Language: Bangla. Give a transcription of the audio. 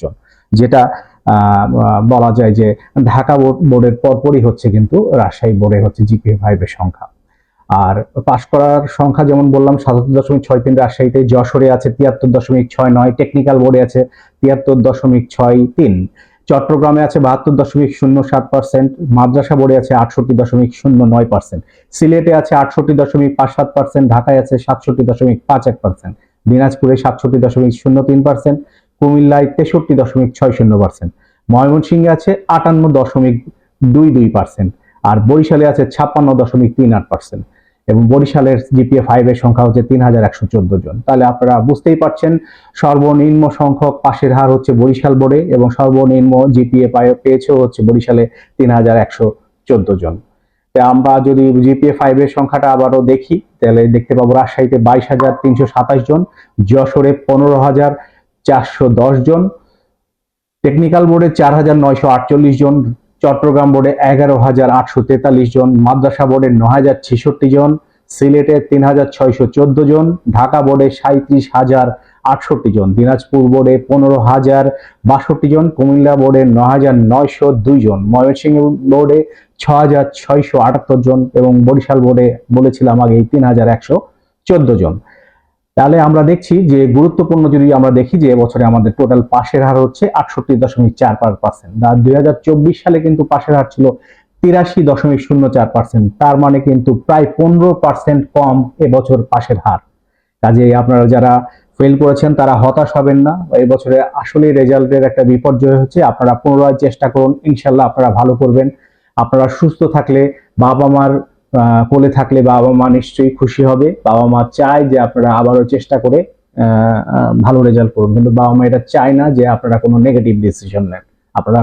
জন যেটা বলা যায় যে ঢাকা বোর্ডের পরপরই হচ্ছে কিন্তু রাজশাহী বোর্ডে হচ্ছে জিপিএ ফাইভের সংখ্যা। আর পাশ করার সংখ্যা যেমন বললাম, সাতাত্তর দশমিক ছয় তিন রাজশাহীতে যশোরে আছে তিয়াত্তর দশমিক ছয় নয় টেকনিক্যাল বোর্ডে আছে তিয়াত্তর দশমিক ছয় তিন, চট্টগ্রামে আছে বাহাত্তর দশমিক শূন্য সাত পার্সেন্ট মাদ্রাসা বোর্ডে আছে আটষট্টি দশমিক শূন্য নয় পার্সেন্ট সিলেটে আছে আটষট্টি দশমিক পাঁচ সাত পার্সেন্ট ঢাকায় আছে সাতষট্টি দশমিক পাঁচ এক পার্সেন্ট দিনাজপুরে সাতষট্টি দশমিক শূন্য তিন পার্সেন্ট কুমিল্লায় তেষট্টি দশমিক ছয় শূন্য পার্সেন্ট ময়মনসিংহে আছে আটান্ন দশমিক দুই দুই পার্সেন্ট আর বরিশালে আছে ছাপ্পান্ন দশমিক তিন আট পার্সেন্ট এবং বরিশালের জিপিএ ফাইভ এর সংখ্যা হচ্ছে তিন হাজার একশো চোদ্দ জন। তাহলে আপনারা বুঝতেই পারছেন, সর্বনিম্ন সংখ্যক পাশের হার হচ্ছে বরিশাল বোর্ডে এবং সর্বনিম্ন জিপিএ পেয়েছেও হচ্ছে বরিশালে তিন হাজার একশো চোদ্দ জন। আমরা যদি জিপিএ ফাইভ এর সংখ্যাটা আবারও দেখি, তাহলে দেখতে পাবো রাজশাহীতে বাইশ হাজার তিনশো সাতাশ জন, যশোরে পনেরো হাজার চারশো দশ জন টেকনিক্যাল বোর্ডে চার হাজার নয়শো আটচল্লিশ জন, চট্টগ্রাম বোর্ডে এগারো হাজার আটশো তেতাল্লিশ জন, মাদ্রাসা বোর্ডে ন হাজার ছেষট্টি জন, সিলেটে তিন হাজার ছয়শো চোদ্দ জন, ঢাকা বোর্ডে সাঁত্রিশ হাজার আটষট্টি জন, দিনাজপুর বোর্ডে পনেরো হাজার বাষট্টি জন, কুমিল্লা বোর্ডে ন হাজার নয়শো দুই জন, ময়মনসিংহ বোর্ডে ছ হাজার ছয়শো আটাত্তর জন এবং বরিশাল বোর্ডে বলেছিলাম আগে তিন হাজার একশো চোদ্দ জন। তাহলে আমরা দেখছি যে গুরুত্বপূর্ণ যদি আমরা দেখি যে এবছরে আমাদের টোটাল পাশের হার হচ্ছে আটষট্টি দশমিক চার পাঁচ পার্সেন্ট আর দুই হাজার চব্বিশ সালে কিন্তু পাশের হার ছিল তিরাশি দশমিক শূন্য চার পার্সেন্ট তার মানে কিন্তু প্রায় পনেরো পার্সেন্ট কম এবছর পাশের হার। কাজে আপনারা যারা ফেল করেছেন, তারা হতাশ হবেন না। এবছরে আসলে রেজাল্টের একটা বিপর্যয় হচ্ছে। আপনারা পুনরায় চেষ্টা করুন। ইনশাল্লাহ আপনারা ভালো করবেন। আপনারা সুস্থ থাকলে বাবা মার কোলে থাকলে বাবা মা নিশ্চয়ই খুশি হবে। বাবা মা চায় যে আপনারা আবারও চেষ্টা করে ভালো রেজাল্ট করুন। কিন্তু বাবা মা এটা চায় না যে আপনারা কোনো নেগেটিভ ডিসিশন নেন। আপনারা